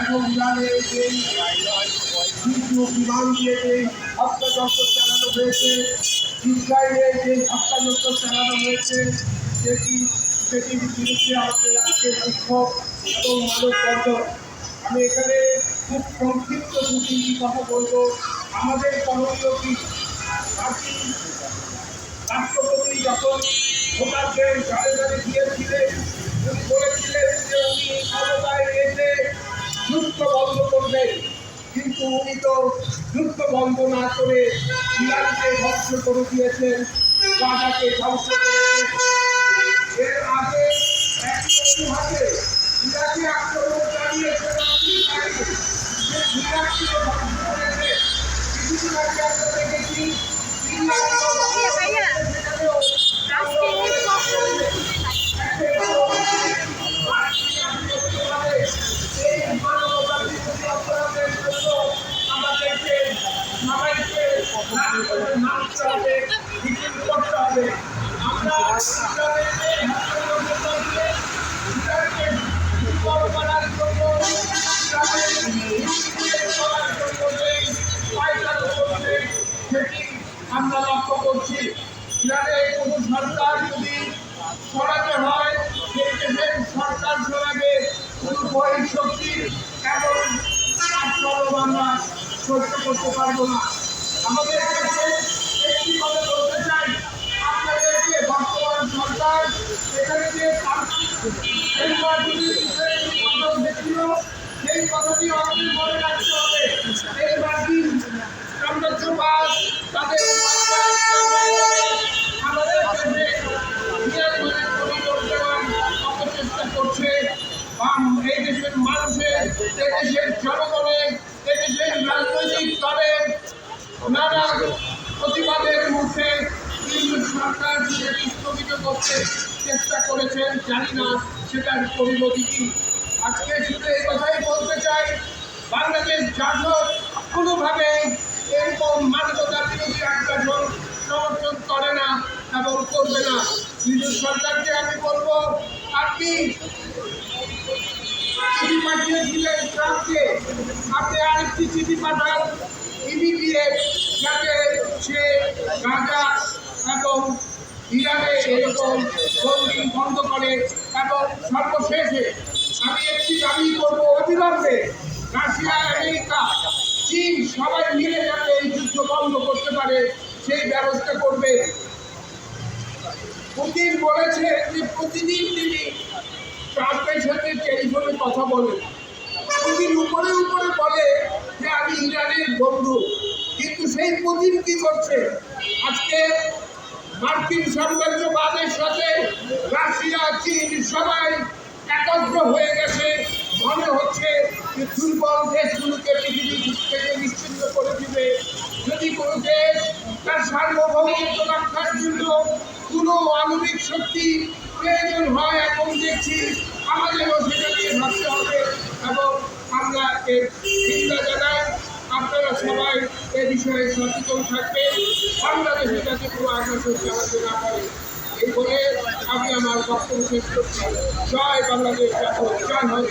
ইরানের যে বিমান দিয়ে যে হত্যাযন্ত্র চালানো চালানো হয়েছে সেটি সেটির বিরুদ্ধে আমাদের আজকের বিক্ষোভ এবং আমি এখানে খুব সংক্ষিপ্ত দু কথা বলব। আমাদের করণীয় কি রাষ্ট্রপতি যখন ভোটারদের ঘরে ঘরে গিয়েছিলেন বলেছিলেন কিন্তু উনি তো যুদ্ধ বন্ধ না করে ইরানকে ধ্বংস করে দিয়েছেন। গাজাকে ধ্বংস এর আগে একই অজুহাতে ইরাকে আক্রমণ আমরা লক্ষ্য করছি ইরানের কোনো সরকার যদি সরাতে হয় সেই দেশের সরকার সরাবে কোনো বহির শক্তি আমরা সহ্য করতে পারব না সেই কথাটি আমাদের মনে রাখতে হবে। এই মার্কিন সাম্রাজ্যবাদ, তাদের আমাদের পরিলোক দেওয়ার অপচেষ্টা করছে। এই দেশের মানুষের দেশের জনগণের এই দেশের রাজনৈতিক দলের নানা প্রতিবাদের মুখে কিন্তু সরকার সেটি স্থগিত করতে চেষ্টা করেছেন, জানি না সেটার পরিণতি কি। আজকে শুধু এই কথাই বলতে চাই, বাংলাদেশ জাসদ কোনোভাবে এরকম মানবতার বিরোধী আগ্রাসন সমর্থন করে না এবং করবে না। কিন্তু সরকারকে আমি বলব, আপনি চিঠি পাঠিয়েছিলেন ট্রাম্পকে, আপনি আরেকটি চিঠি পাঠান। ইমিডিয়েট সে গাঁজা এবং ইরানে এরকম বন্দি বন্ধ করে এবং সর্বশেষে আমি একটি দাবি করব অবিলম্বে রাশিয়া, আমেরিকা, চীন সবাই মিলে যাতে এই যুদ্ধ বন্ধ করতে পারে, সেই ব্যবস্থা করবে। পুতিন বলেছে যে প্রতিদিন তিনি ট্রাম্পের সাথে টেলিফোনে কথা বলেন পুতিন উপরে উপরে বলে যে ইরানের বন্ধু। কিন্তু সেই পুতিন কি করছে? আজকে মার্কিন সাম্রাজ্যবাদের সাথে রাশিয়া, চীন সবাই একত্র হয়ে গেছে। মনে হচ্ছে যে দুর্বল দেশগুলোকে পৃথিবী থেকে নিশ্চিন্ন করে দিবে। যদি কোনো দেশ তার সার্বভৌমত্ব রক্ষার জন্য কোনো আণবিক শক্তি প্রয়োজন হয়, এখন দেখছি আমাদেরও সেটা নিয়ে ভাবতে হবে। এবং আমরা এর চিন্তা জানাই। আপনারা সবাই এ বিষয়ে সচেতন থাকবেন। বাংলাদেশে যাতে কোনো আগ্রাসন চালাতে না পারে এই বলে আমি আমার বক্তব্য শেষ করছি। জয় বাংলাদেশ, জয় হয়